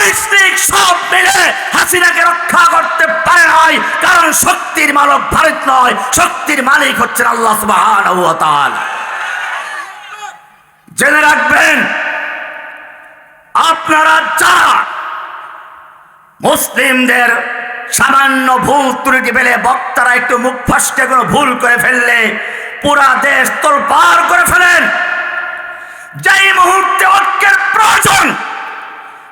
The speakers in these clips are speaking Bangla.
মনিস্ট্রিক সব মিলে হাসিনাকে রক্ষা করতে পারে নাই, কারণ শক্তির মালক ভারত নয়, শক্তির মালিক হচ্ছেন আল্লাহ তাআলা। জেনে রাখবেন, আপনারা যারা মুসলিমদের সামান্য ভুল ত্রুটি পেলে বক্তারা একটু মুখ ফাঁসকে কোনো ভুল করে ফেললে, পুরা দেশ তোলপার করে ফেলেন। যেই মুহূর্তে ঐক্যের প্রয়োজন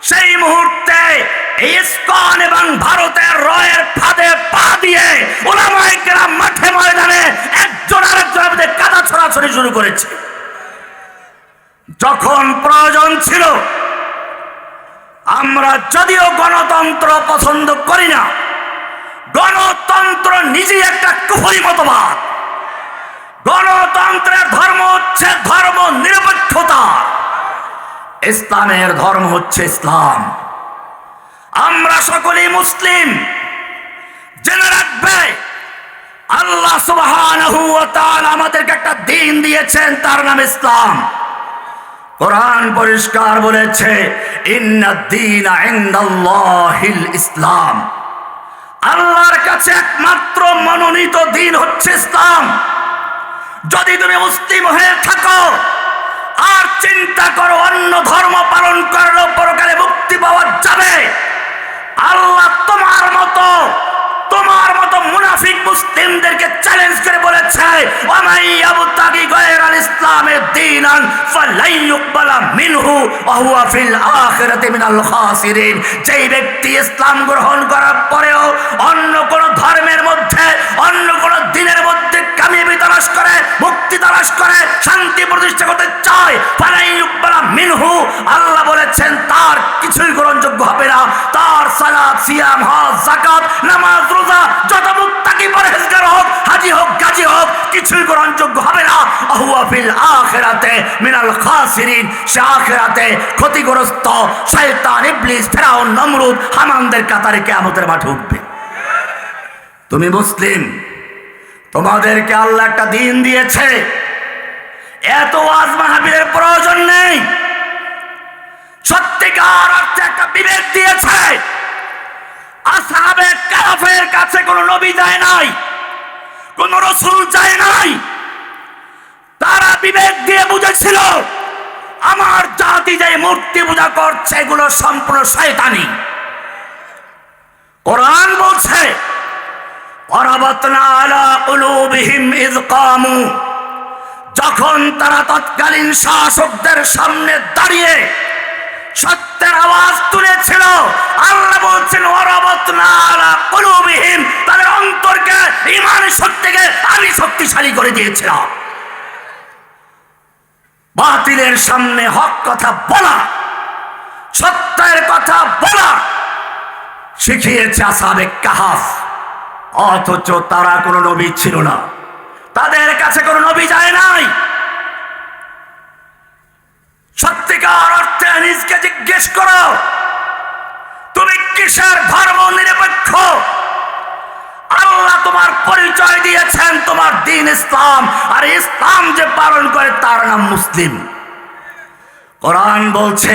সেই মুহূর্তে ইসকন এবং ভারতের রয়ের ফাঁদে পা দিয়ে ওলামাইকেরা মাঠে ময়দানে একজন আরেকজনের মধ্যে কাদা ছড়াছড়ি শুরু করেছে। যখন প্রয়োজন ছিল, আমরা যদিও গণতন্ত্র পছন্দ করি না, গণতন্ত্র নিজেই একটা কুফরি মতবাদ। গণতন্ত্রের ধর্ম হচ্ছে ধর্ম নিরপেক্ষতা। ইসলামের ধর্ম হচ্ছে ইসলাম। আমরা সকলেই মুসলিম। জেনে রাখবে, আল্লাহ তাআলা আমাদেরকে একটা দিন দিয়েছেন, তার নাম ইসলাম। কোরআন পরিষ্কার বলেছে ইসলাম। আল্লাহর কাছে একমাত্র মনোনীত দিন হচ্ছে ইসলাম। যদি তুমি মুসলিম হয়ে থাকো আর চিন্তা করো, অন্য ধর্ম পালন করলেও পরকালে মুক্তি পাওয়া যাবে। আল্লাহ তোমার মতো তোমার মতো মুনাফিক মুসলিমদেরকে চ্যালেঞ্জ করে বলেছে, ওয়ামাই ইয়াবতাগি গায়রাল ইসলামের দীনান, ফালাই ইউকবালা মিনহু ওয়া হুয়া ফিল আখিরাতি মিনাল খাসিরিন। যেই ব্যক্তি ইসলাম গ্রহণ করার পরেও অন্য কোন ধর্মের মধ্যে, অন্য কোন দিনের মধ্যে কামিয়াবি তালাশ করে, মুক্তি তালাশ করে, শান্তি প্রতিষ্ঠা করতে আল্লাহ বলেছেন, তার কিছুই গ্রহণযোগ্য হবে তার যাকাত, নামাজ কিছুই গ্রহণযোগ্য হবে না। আহুয়া ফিল আখিরাতে মিনাল খাসিরিন ক্ষতিগ্রস্ত শয়তান, ইবলিস, ফেরাউন, নমরুদ হামানদের কাতারে কিয়ামতের মাঠে উঠবে। তুমি মুসলিম, তোমাদেরকে আল্লাহ একটা দিন দিয়েছে। এত ওয়াজ মাহফিলের প্রয়োজন নেই। সত্যিকার অর্থে একটা বিবেক দিয়েছে। আসাবে কাফের কাছে কোনো নবী যায় নাই, কোন রসুল যায় নাই। তারা বিবেক দিয়ে বুঝেছিল, আমার জাতি যে মূর্তি পূজা করছে, এগুলো সম্পূর্ণ শয়তানি। কোরআন বলছে অরাবতনা আলা কুলুবিহিম ইয কামু যখন তারা তৎকালীন শাসকদের সামনে দাঁড়িয়ে সত্যের আওয়াজ তুলেছিল, আল্লাহ বলছেন ওরাবতনা আলা কুলুবিহিম তাদের অন্তরকে ইমানের শক্তিকে আমি শক্তিশালী করে দিয়েছিলাম। বাতিলের সামনে হক কথা বলা, সত্যের কথা বলা শিখিয়েছে আসাবে কাহাফ, অথচ তারা কোনো নবী ছিল না। তাদের কাছে কোনো নবী যায় নাই। সত্যিকার অর্থে নিজকে জিজ্ঞেস করো, তুমি কিসের ধর্ম নিরপেক্ষ? আল্লাহ তোমার পরিচয় দিয়েছেন, তোমার দিন ইসলাম, আর ইসলাম যে পালন করে তার নাম মুসলিম। কোরআন বলছে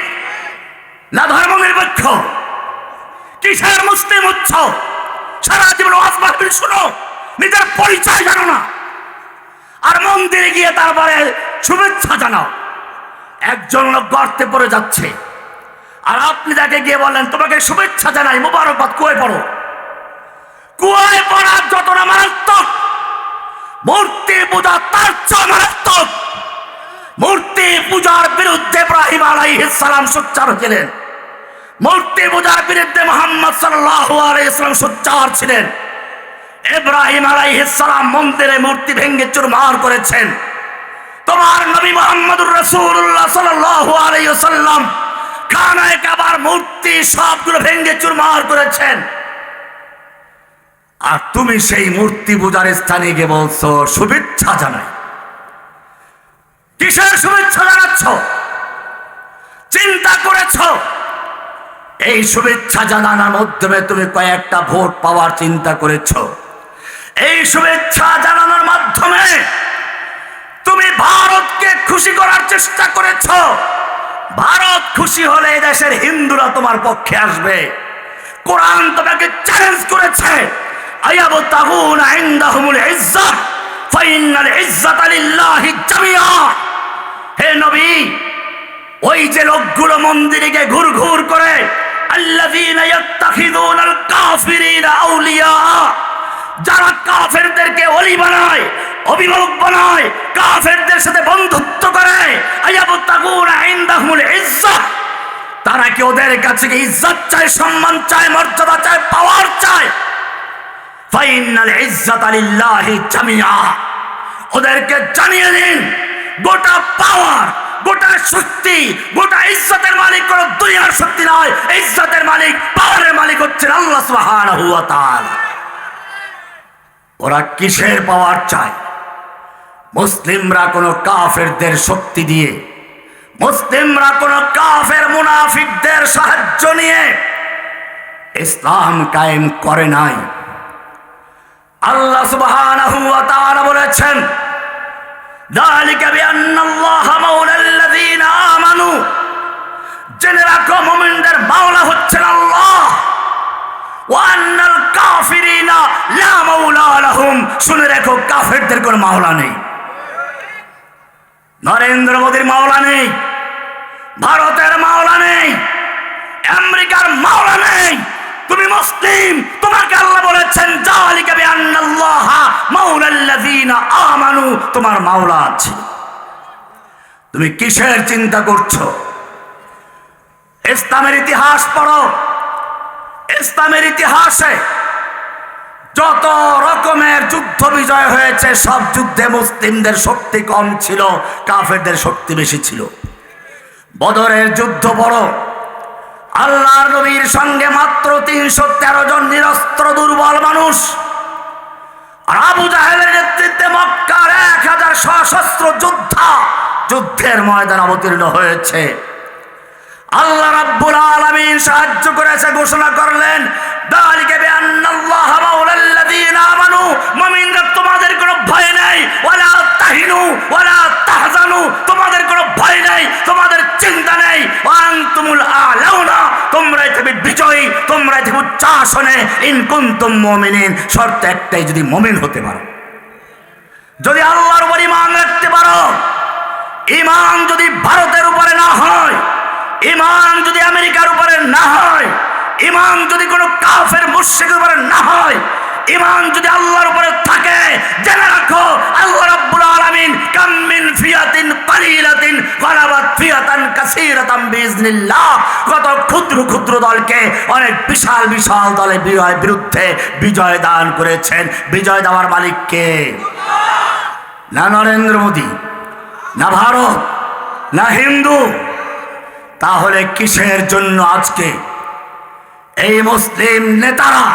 না ধর্ম নিরপেক্ষ। কিসের মুসলিম উচ্চ? সারা জীবন ওয়াজ শুনো, নিজের পরিচয় জানো না। আর মন্দিরে গিয়ে তারপরে শুভেচ্ছা জানাও। একজন লোক গর্তে পড়ে যাচ্ছে। আর আপনি তাকে গিয়ে বললেন, তোমাকে শুভেচ্ছা জানাই, মোবারকবাদ কুয়ে পড়ো। কুয়ায় পড়ার যত না মারাত্মক, মূর্তি পূজা তার চেয়ে মারাত্মক। মূর্তি পূজার বিরুদ্ধে ইব্রাহিম আলাইহিস সালাম সোচ্চার ছিলেন মূর্তি পূজার বিরুদ্ধে মোহাম্মদ সাল্লাম সোচ্চার ছিলেন। ইব্রাহিম আলাইহিস সালাম মন্দিরে মূর্তি ভেঙে চুরমার করেছেন। তোমার নবী মোহাম্মদুর আলাইহি সাল্লাম খানায় কাবার মূর্তি সবগুলো ভেঙ্গে চুরমার করেছেন। আর তুমি সেই মূর্তি পূজার স্থানে গিয়ে বলছো, শুভেচ্ছা জানাই। কিসের শুভেচ্ছা জানাচ্ছ? চিন্তা করেছ? এই শুভেচ্ছা জানানোর মাধ্যমে তুমি কয়েকটা ভোট পাওয়ার চিন্তা করেছ। এই শুভেচ্ছা জানানোর মাধ্যমে তুমি ভারতকে খুশি করার চেষ্টা করেছ। ভারত খুশি হলে দেশের হিন্দুরা তোমার পক্ষে আসবে। কোরআন তোমাকে চ্যালেঞ্জ করেছে। আয়াবতাগুন ইনদাহুমুল ইজ্জাত ফাইনাল ইজ্জাত লিল্লাহি জামিয়া হে নবী, ওই যে লোকগুলো মন্দিরে গিয়ে ঘুর ঘুর করে আল্লাযীনা ইয়াত্তাখিযুনাল কাফিরিনা আউলিয়া। যারা কাফেরদেরকে অলি বানায়, অভিভাবক বানায়, কাফেরদের সাথে বন্ধুত্ব করে, আয়াবতাগুনা ইনদাহুমুল ইজ্জাত তারা কি ওদের কাছে ইজ্জত চায়, সম্মান চায়, মর্যাদা চায় পাওয়ার চায়? ফাইনাল ইজ্জাত লিল্লাহি জামিয়া ওদেরকে জানিয়ে দিন, গোটা পাওয়ার গোটা শক্তি গোটা ইজ্জতের মালিক কোন দুনিয়ার শক্তি নয়। ইজ্জতের মালিক, পাওয়ারের মালিক হচ্ছেন আল্লাহ তাআলা। ওরা কিসের পাওয়ার চায়? মুসলিমরা কোন কাফেরদের শক্তি দিয়ে, মুসলিমরা কোন কাফের মুনাফিকদের সাহায্য নিয়ে ইসলাম কায়েম করে নাই। আল্লাহ তাআলা বলেছেন ذلك بأن الله مولى الذين آمنوا জেনে রাখো মুমিনদের মাওলা হচ্ছেন আল্লাহ ওয়ান্নাল কাফিরিনা লা মাওলা লাহুম শুনে রাখো কাফেরদের কোনো মাওলা নেই নরেন্দ্র মোদীর মাওলা নেই ভারতের মাওলা নেই আমেরিকার মাওলা নেই তুমি মুসলিম। তোমাকে আল্লাহ বলেছেন আমানু। তোমার মাওলা আছে। তুমি কিসের চিন্তা করছ? ইসলামের ইতিহাস পড়ো। ইসলামের ইতিহাসে যত রকমের যুদ্ধ বিজয় হয়েছে, সব যুদ্ধে মুসলিমদের শক্তি কম ছিল, কাফেরদের শক্তি বেশি ছিল। বদরের যুদ্ধ বড় আল্লাহর নবীর সঙ্গে মাত্র তিনশো তেরো জন নিরস্ত্র দুর্বল মানুষ। আর আবু জাহেলের নেতৃত্বে মক্কার এক হাজার সশস্ত্র যোদ্ধা যুদ্ধের ময়দান অবতীর্ণ হয়েছে। আল্লাহ রাব্বুল আলামিন সাহায্য করেছে, ঘোষণা করলেন, দালিকে বিআন্নাল্লাহ মাওলাল্লাযীনা আমানু, মুমিনরা তোমাদের কোনো ভয় নাই, ওয়ালা তাহিনু, ওয়ালা তাহজানু, তোমাদের কোনো ভয় নাই, তোমাদের চিন্তা নেই ওয়ান্তুমুল আলাউনা, তোমরাই থাকবে বিজয়ী, তোমরাই থাকবে উচ্চ আসনে ইন কুনতুম মুমিনিন শর্ত একটাই, যদি মুমিন হতে পারো। যদি আল্লাহর উপর ঈমান রাখতে পারো, ঈমান যদি ভারতের উপরে না হয় ইমান যদি আমেরিকার উপরে না হয় ইমান যদি কোনো কাফের মুর্শিকের উপরে না হয় ইমান যদি আল্লাহর উপরে থাকে, জেনে রাখো, আল্লাহ রাব্বুল আলামিন কাম মিন ফিয়াতিন কালিলাতিন গালাবাত ফিয়াতান কাসীরাতান বিইজনিল্লাহ কত ক্ষুদ্র ক্ষুদ্র দলকে অনেক বিশাল বিশাল দলে বিজয় বিরুদ্ধে বিজয় দান করেছেন। বিজয় দেওয়ার মালিক কে? না নরেন্দ্র মোদী, না ভারত, না হিন্দু। তাহলে কিসের জন্য আজকে এই মুসলিম নেতারা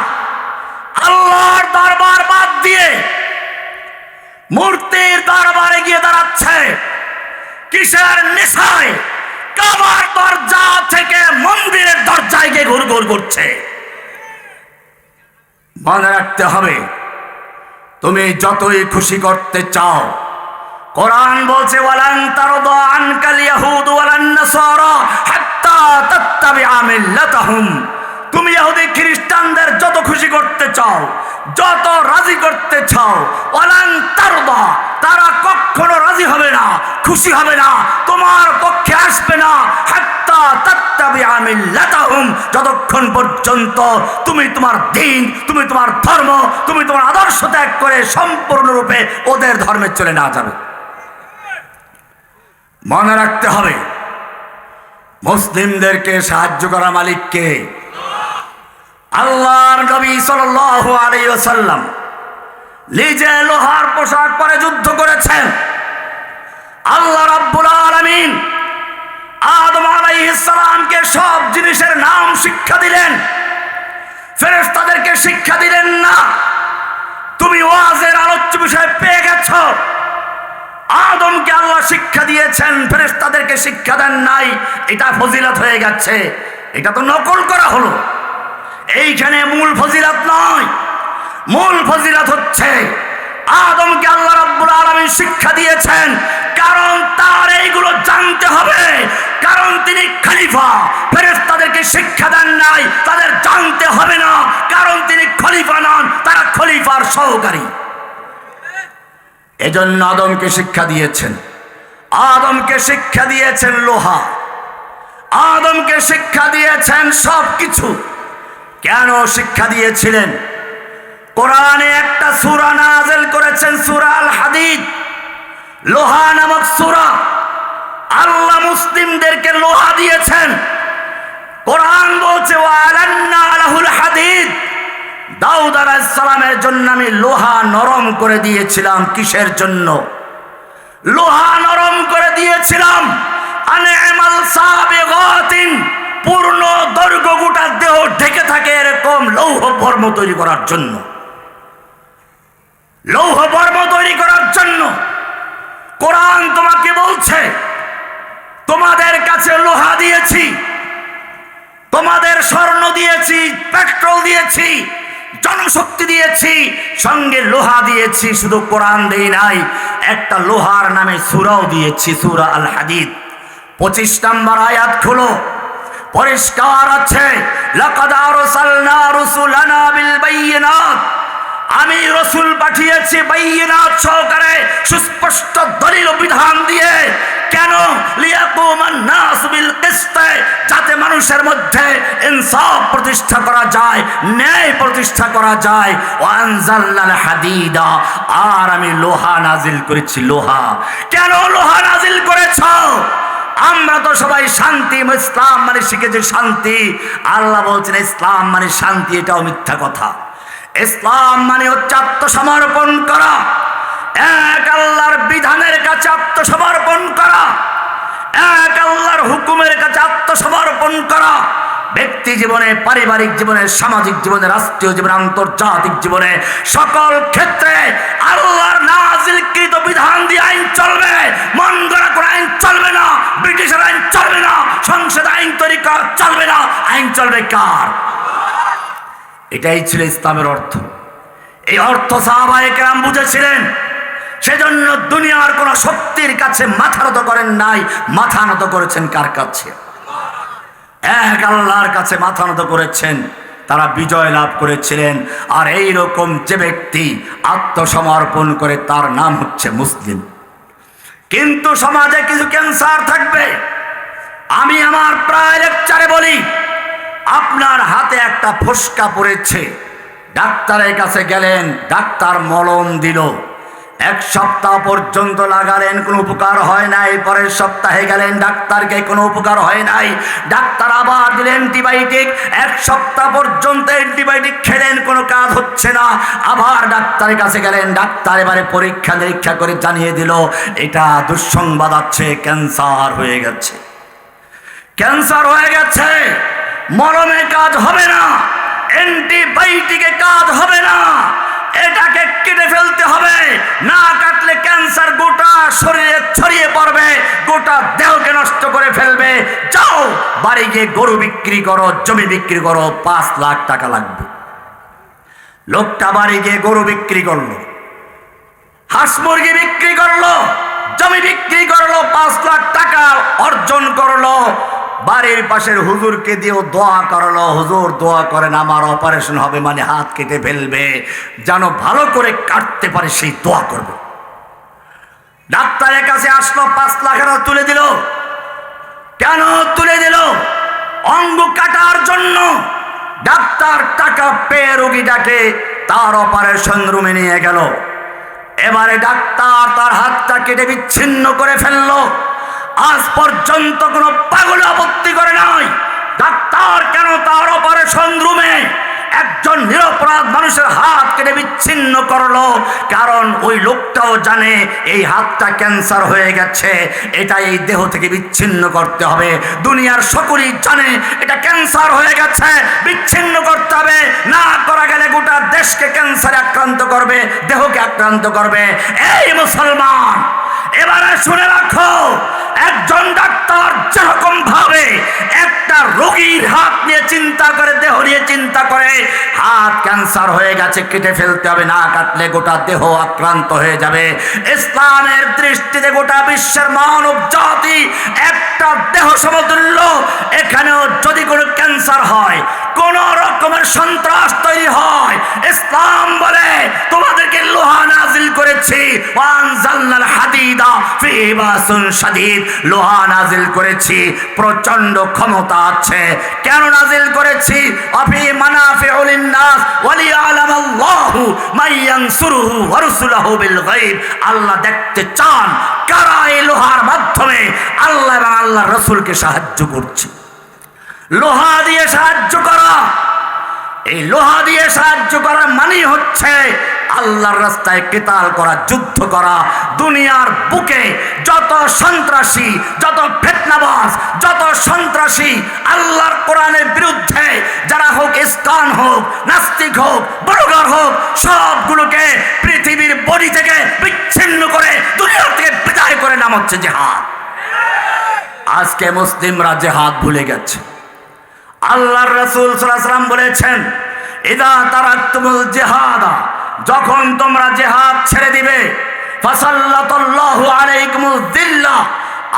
আল্লাহর দরবার বাদ দিয়ে মূর্তির দরবারে গিয়ে দাঁড়াচ্ছে। কিসের নেশায়? কাবার দরজা থেকে মন্দিরের দরজায় গিয়ে ঘুর ঘুর করছে। মনে রাখতে হবে, তুমি যতই খুশি করতে চাও, কোরআন বলছে, ওয়ালান তারদা আনকাল ইয়াহুদ ওয়ালান হাত্তা তাত্তাবিআ মিল্লাতাহুম। তুমি ইহুদি খ্রিস্টানদের যত খুশি করতে চাও, যত রাজি করতে চাও ওয়ালান তারদা তারা কখনো রাজি হবে না, খুশি হবে না, তোমার পক্ষে আসবে না। যতক্ষণ পর্যন্ত তুমি তোমার দিন, তুমি তোমার ধর্ম, তুমি তোমার আদর্শ ত্যাগ করে সম্পূর্ণরূপে ওদের ধর্মে চলে না যাবে। মনে রাখতে হবে, মুসলিমদেরকে সাহায্য করা মালিককে আল্লাহর নবী সাল্লাহ আলাইসাল্লাম নিজে লোহার পোশাক পরে যুদ্ধ করেছেন। আল্লাহ রাব্বুল আলমিন আদম আলাইসলামকে সব জিনিসের নাম শিক্ষা দিলেন। ফেরেস তাদেরকে শিক্ষা দিলেন না, তুমি ওয়াজের আলোচ্য বিষয় পেয়ে গেছ। আদমকে আল্লাহ শিক্ষা দিয়েছেন ফেরেস তাদেরকে শিক্ষা দেন নাই, এটা ফজিলত হয়ে গেছে, এটা তো নকল করা হলো। এইখানে মূল ফজিলত নয়। মূল ফজিলত হচ্ছে আদমকে আল্লাহ রাব্বুল আলামিন শিক্ষা দিয়েছেন, কারণ তার এইগুলো জানতে হবে। কারণ তিনি খলিফা, ফেরেশতাদেরকে শিক্ষা দেন নাই, তাদের জানতে হবে না। কারণ তিনি খলিফা নন, তারা খলিফার সহকারী। এজন্য আদমকে শিক্ষা দিয়েছেন। আদমকে শিক্ষা দিয়েছেন লোহা। আদমকে শিক্ষা দিয়েছেন সব কিছু কেন শিক্ষা দিয়েছিলেন? কোরআনে একটা সূরা নাযিল করেছেন, সূরা আল হাদিদ। লোহা নামক সুরা। আল্লাহ মুসলিমদেরকে লোহা দিয়েছেন। কোরআন বলছে, ওয়ালান্না লাহুল হাদিদ। দাউদ আলাইহিস জন্য আমি লোহা নরম করে দিয়েছিলাম। কিসের জন্য? লোহা নরম করে দিয়েছিলাম। আনেমাল সাবিগাতিন। পূর্ণ দৈর্ঘ্য গোটা দেহ ঢেকে থাকে এরকম লৌহ বর্ম তৈরি করার জন্য। লৌহ বর্ম তৈরি করার জন্য। কোরআন তোমাকে বলছে, তোমাদের কাছে লোহা দিয়েছি, তোমাদের স্বর্ণ দিয়েছি, পেট্রোল দিয়েছি, জনশক্তি দিয়েছি, সঙ্গে লোহা দিয়েছি, শুধু কোরআন দেই নাই, একটা লোহার নামে সুরাও দিয়েছি, সুরা আল হাদিদ পঁচিশ নম্বর আয়াত খুলো। পরিষ্কার আছে। আমি রসুল পাঠিয়েছি বাইয়িনাত সহকারে সুস্পষ্ট দলিল বিধান দিয়ে। কেন? যাতে মানুষের মধ্যে প্রতিষ্ঠা করা যায়, ন্যায় প্রতিষ্ঠা করা যায়। আর আমি লোহা নাজিল করেছি, লোহা। কেন লোহা নাজিল করেছ? আমরা তো সবাই শান্তি ইসলাম মানে শিখেছি শান্তি। আল্লাহ বলছেন, ইসলাম মানে শান্তি, এটাও মিথ্যা কথা। ইসলাম মানে হচ্ছে আত্মসমর্পণ করা। এক আল্লাহর বিধানের কাছে আত্মসমর্পণ করা। এক আল্লাহর হুকুমের কাছে আত্মসমর্পণ করা। ব্যক্তি জীবনে, পারিবারিক জীবনে, সামাজিক জীবনে, রাষ্ট্রীয় জীবনে, আন্তর্জাতিক জীবনে, সকল ক্ষেত্রে আল্লাহর নাজিলকৃত বিধান দিয়ে আইন চলবে। মন আইন চলবে কার? এটাই ছিল ইসলামের অর্থ। এই অর্থ সাহাবায়ে কেরাম বুঝেছিলেন। সেজন্য দুনিয়ার কোন শক্তির কাছে মাথা নত করেন নাই। মাথা নত করেছেন কার কাছে? এক আল্লাহর কাছে মাথা নত করেছেন। তারা বিজয় লাভ করেছিলেন। আর এই রকম যে ব্যক্তি আত্মসমর্পণ করে তার নাম হচ্ছে মুসলিম। কিন্তু সমাজে কিছু ক্যান্সার থাকবে। আমি আমার প্রায় লেকচারে বলি আপনার হাতে একটা ফোসকা পড়েছে। ডাক্তারের কাছে গেলেন, ডাক্তার মলম দিল। এক সপ্তাহ পর্যন্ত লাগালেন, কোনো উপকার হয় নাই। পরের সপ্তাহে গেলেন, ডাক্তারকে কোনো উপকার হয় নাই। ডাক্তার আবার দিলেন অ্যান্টিবায়োটিক। এক সপ্তাহ পর্যন্ত অ্যান্টিবায়োটিক খেলেন, কোনো কাজ হচ্ছে না। আবার ডাক্তারের কাছে গেলেন, ডাক্তার এবারে পরীক্ষা নিরীক্ষা করে জানিয়ে দিল, এটা দুঃসংবাদ আছে, ক্যান্সার হয়ে গেছে। ক্যান্সার হয়ে গেছে। মলমে কাজ হবে না অ্যান্টিবায়োটিকে কাজ হবে না, এটাকে কেটে ফেলতে হবে, না কাটলে ক্যান্সার গোটা শরীরে ছড়িয়ে পড়বে, গোটা দেহকে নষ্ট করে ফেলবে। যাও, বাড়ি গিয়ে গরু বিক্রি করো, জমি বিক্রি করো, পাঁচ লাখ টাকা লাগবে। লোকটা বাড়ি গিয়ে গরু বিক্রি করল, হাঁস মুরগি বিক্রি করল, জমি বিক্রি করল, পাঁচ লাখ টাকা অর্জন করল বাড়ির পাশের হুজুরকে দিয়েও দোয়া করল, হুজুর, দোয়া করেন, আমার অপারেশন হবে মানে হাত কেটে ফেলবে। যেন ভালো করে কাটতে পারে, সেই দোয়া করবে। ডাক্তারের কাছে আসলো, পাঁচ লাখ টাকা তুলে দিল। কেন তুলে দিল? অঙ্গ কাটার জন্য। ডাক্তার টাকা পেয়ে রোগীটাকে তার অপারেশন রুমে নিয়ে গেল। এবারে ডাক্তার তার হাতটা কেটে বিচ্ছিন্ন করে ফেলল। আজ পর্যন্ত কোনো পাগল আপত্তি করে নাই। ডাক্তার কেন তার অপারেশন রুমে একজন নিরপরাধ মানুষের হাত কেটে বিচ্ছিন্ন করল? কারণ ওই লোকটাও জানে এই হাতটা ক্যান্সার হয়ে গেছে। এটা এই দেহ থেকে বিচ্ছিন্ন করতে হবে। দুনিয়ার সকলেই জানে এটা ক্যান্সার হয়ে গেছে। বিচ্ছিন্ন করতে হবে। না করা গেলে গোটা দেশকে ক্যান্সারে আক্রান্ত করবে, দেহকে আক্রান্ত করবে। এই মুসলমান! এবারে শুনে রাখো একজন ডাক্তার যেরকম ভাবে একটা রোগীর হাত নিয়ে চিন্তা করে, দেহ নিয়ে চিন্তা করে, হাত ক্যান্সার হয়ে গেছে, কেটে ফেলতে হবে, না কাটলে গোটা দেহ আক্রান্ত হয়ে যাবে। ইসলামের দৃষ্টিতে গোটা বিশ্বের মানব জাতি একটা দেহ সমতুল্য। এখানেও যদি কোনো ক্যান্সার হয়, কোন রকমের সন্ত্রাস তৈরি হয়, ইসলাম বলে, তোমাদেরকে লোহা নাজিল করেছি লোহা নাজিল করেছি প্রচণ্ড ক্ষমতা আছে। কেন নাজিল করেছি। অফি মানাফিউল নাস ওয়ালিয়ালাম আল্লাহু মাইয়ানসুরুহু ওয়া রাসূলুহু বিল গায়ব। আল্লাহ দেখতে চান কারা এই লোহার মাধ্যমে আল্লাহ এবং আল্লাহর রাসূলকে সাহায্য করছে। লোহা দিয়ে সাহায্য করা। এই লোহা দিয়ে সাহায্য করার মানেই হচ্ছে আল্লাহর রাস্তায় কেতাল করা, যুদ্ধ করা, দুনিয়ার বুকে যত সন্ত্রাসী, যত ফেতনাবাজ, যত সন্ত্রাসী আল্লাহর কোরআনের বিরুদ্ধে, যারা হোক ইস্কান হোক, নাস্তিক হোক, বড়গার হোক, সবগুলোকে পৃথিবীর বডি থেকে বিচ্ছিন্ন করে দুনিয়া থেকে বিদায় করে নাম হচ্ছে জেহাদ। আজকে মুসলিমরা জেহাদ ভুলে গেছে। আল্লাহর রসুল সাল্লাম বলেছেন, ইদা তারা তুমুল জেহাদা যখন তোমরা জেহাদ ছেড়ে দিবে ফসল্লাহ আলাইকুমুল দিল্লা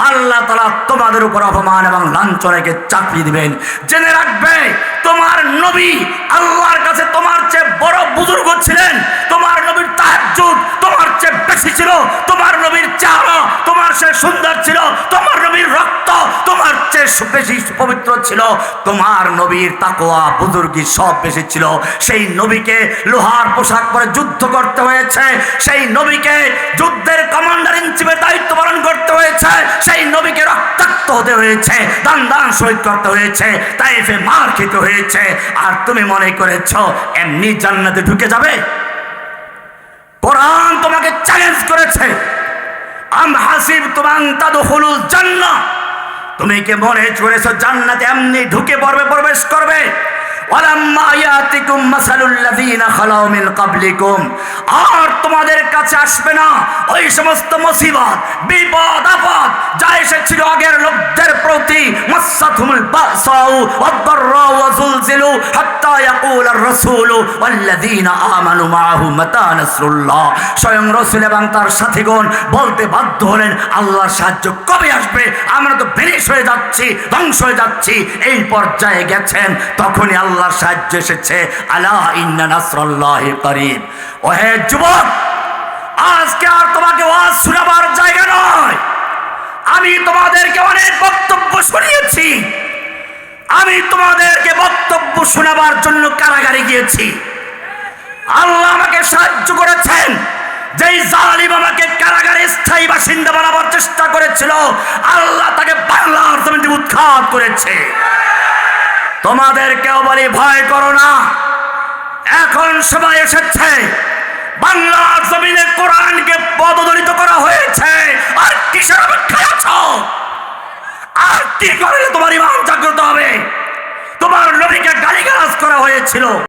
আল্লাহ তালা তোমাদের উপর অপমান এবং লাঞ্ছনাকে চাকরি দিবেন। জেনে রাখবে, তোমার নবী আল্লাহর কাছে তোমার চেয়ে বড় বুজুর্গ ছিলেন। তোমার নবীর তাহাজ্জুদ তোমার চেয়ে বেশি ছিল। তোমার নবীর চেহারা তোমার সে সুন্দর ছিল। তোমার নবীর রক্ত তোমার চেয়ে বেশি পবিত্র ছিল। তোমার নবীর তাকোয়া বুজুর্গি সব বেশি ছিল। সেই নবীকে লোহার পোশাক পরে যুদ্ধ করতে হয়েছে। সেই নবীকে যুদ্ধের কমান্ডার রক্তাক্ত হতে হয়েছে, দান দান শহীদ করতে হয়েছে, তাইফে মার খেতে হয়েছে। আর তুমি মনে করেছ, এমনি জান্নাতে ঢুকে যাবে? কোরআন তোমাকে চ্যালেঞ্জ করেছে। আম হাসিব তোমাং তাদখুলুল জান্নাত তুমি কি মনে করেছ, জান্নাতে এমনি ঢুকে পড়বে, প্রবেশ করবে? আর তোমাদের কাছে আসবে না ওই সমস্ত মুসিবত, বিপদ, আপদ, যা এসেছিল আগের লোকদের প্রতি। স্বয়ং রাসূল এবং তার সাথীগণ বলতে বাধ্য হলেন, আল্লাহর সাহায্য কবে আসবে? আমরা তো হয়ে যাচ্ছি, ধ্বংস হয়ে যাচ্ছি। এই পর্যায়ে গেছেন, তখনই আল্লাহর সাহায্য এসেছে, আলা ইন্না নাসরাল্লাহি ও হে যুবক, আজকে আর তোমাকে ওয়াজ শোনাবার জায়গা নয়। আমি তোমাদেরকে অনেক বক্তব্য শুনিয়েছি। আমি তোমাদেরকে বক্তব্য শোনাবার জন্য কারাগারে গিয়েছি। আল্লাহ আমাকে সাহায্য করেছেন। যেই জালিম আমাকে কারাগারে স্থায়ী বাসিন্দা বানাবার চেষ্টা করেছিল, আল্লাহ তাকে বাংলার থেকে উৎখাত করেছে। তোমাদেরকেও বলি ভয় করো না। এখন সময় এসেছে। বাংলার জমিনে কোরআনকে পদদলিত করা হয়েছে। আর কিসের অপেক্ষায় আছো? আর কি করলে তোমার ইমান জাগ্রত হবে? তোমার নবীকে গালিগালাজ করা হয়েছিল।